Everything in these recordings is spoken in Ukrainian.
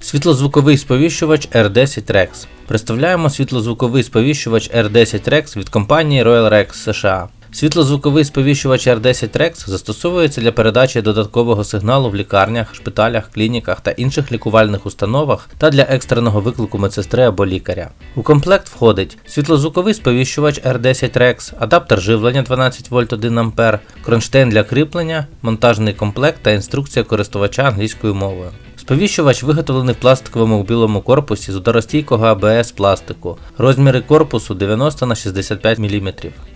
Світлозвуковий сповіщувач R10 Rex. Представляємо світлозвуковий сповіщувач R10 Rex від компанії Royal Rex США. Світлозвуковий сповіщувач R10 Rex застосовується для передачі додаткового сигналу в лікарнях, шпиталях, клініках та інших лікувальних установах та для екстреного виклику медсестри або лікаря. У комплект входить світлозвуковий сповіщувач R10 Rex, адаптер живлення 12 вольт 1 А, кронштейн для кріплення, монтажний комплект та інструкція користувача англійською мовою. Сповіщувач виготовлений в пластиковому білому корпусі з ударостійкого АБС пластику. Розміри корпусу 90 на 65 мм.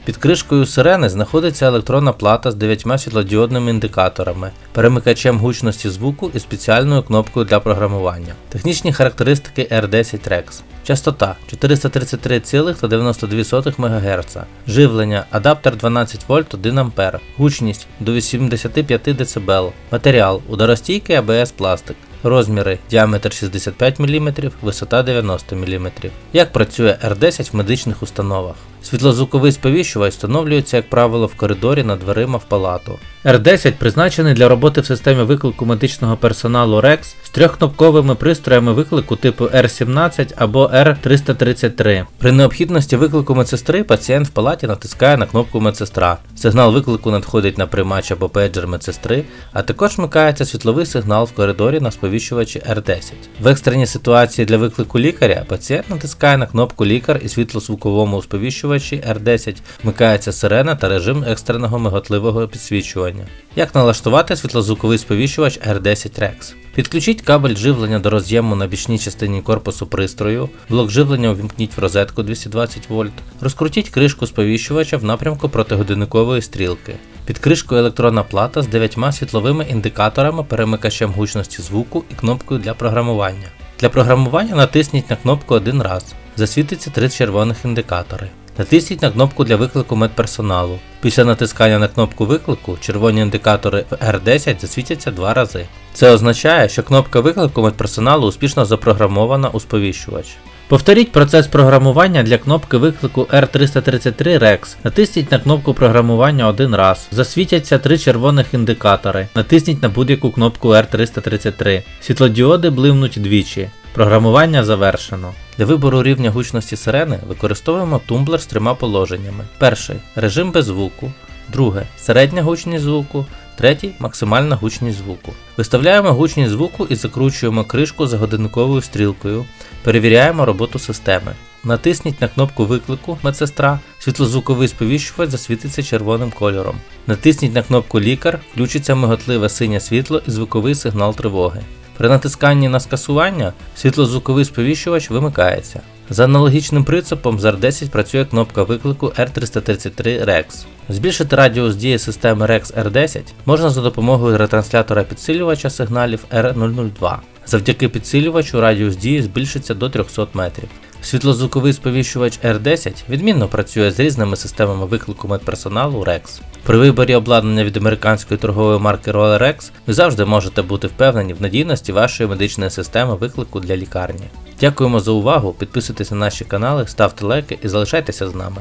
Під кришкою сирени знаходиться електронна плата з 9 світлодіодними індикаторами, перемикачем гучності звуку і спеціальною кнопкою для програмування. Технічні характеристики R10 Rex. Частота 433,92 МГц. Живлення адаптер 12 вольт 1 А. Гучність до 85 дБ. Матеріал ударостійкий АБС пластик. Розміри діаметр 65 мм, висота 90 мм. Як працює R10 в медичних установах? Світлозвуковий сповіщувач встановлюється, як правило, в коридорі над дверима в палату. R10 призначений для роботи в системі виклику медичного персоналу REX з трьохкнопковими пристроями виклику типу R17 або R333. При необхідності виклику медсестри пацієнт в палаті натискає на кнопку медсестра. Сигнал виклику надходить на приймач або пейджер медсестри, а також вмикається світловий сигнал в коридорі на сповіщувачі R10. В екстреній ситуації для виклику лікаря пацієнт натискає на кнопку лікар і світлозвуковому сповіщувачі R10 вмикається сирена та режим екстреного миготливого підсвічування. Як налаштувати світлозвуковий сповіщувач R10 Rex? Підключіть кабель живлення до роз'єму на бічній частині корпусу пристрою, блок живлення увімкніть в розетку 220 вольт, розкрутіть кришку сповіщувача в напрямку протигодинникової стрілки. Під кришкою електронна плата з 9 світловими індикаторами, перемикачем гучності звуку і кнопкою для програмування. Для програмування натисніть на кнопку один раз. Засвітиться три червоних індикатори. Натисніть на кнопку для виклику медперсоналу. Після натискання на кнопку виклику червоні індикатори в R10 засвітяться два рази. Це означає, що кнопка виклику медперсоналу успішно запрограмована у сповіщувач. Повторіть процес програмування для кнопки виклику R333 Rex. Натисніть на кнопку програмування один раз. Засвітяться три червоних індикатори. Натисніть на будь-яку кнопку R333. Світлодіоди блимнуть двічі. Програмування завершено. Для вибору рівня гучності сирени використовуємо тумблер з трьома положеннями. Перший режим без звуку. Друге середня гучність звуку. Третій максимальна гучність звуку. Виставляємо гучність звуку і закручуємо кришку за годинниковою стрілкою. Перевіряємо роботу системи. Натисніть на кнопку виклику медсестра, світлозвуковий сповіщувач засвітиться червоним кольором. Натисніть на кнопку лікар, включиться миготливе синє світло і звуковий сигнал тривоги. При натисканні на скасування світлозвуковий сповіщувач вимикається. За аналогічним принципом з R10 працює кнопка виклику R333 Rex. Збільшити радіус дії системи Rex R10 можна за допомогою ретранслятора підсилювача сигналів R002. Завдяки підсилювачу радіус дії збільшиться до 300 метрів. Світлозвуковий сповіщувач R10 відмінно працює з різними системами виклику медперсоналу REX. При виборі обладнання від американської торгової марки Royal ви завжди можете бути впевнені в надійності вашої медичної системи виклику для лікарні. Дякуємо за увагу, підписуйтесь на наші канали, ставте лайки і залишайтеся з нами.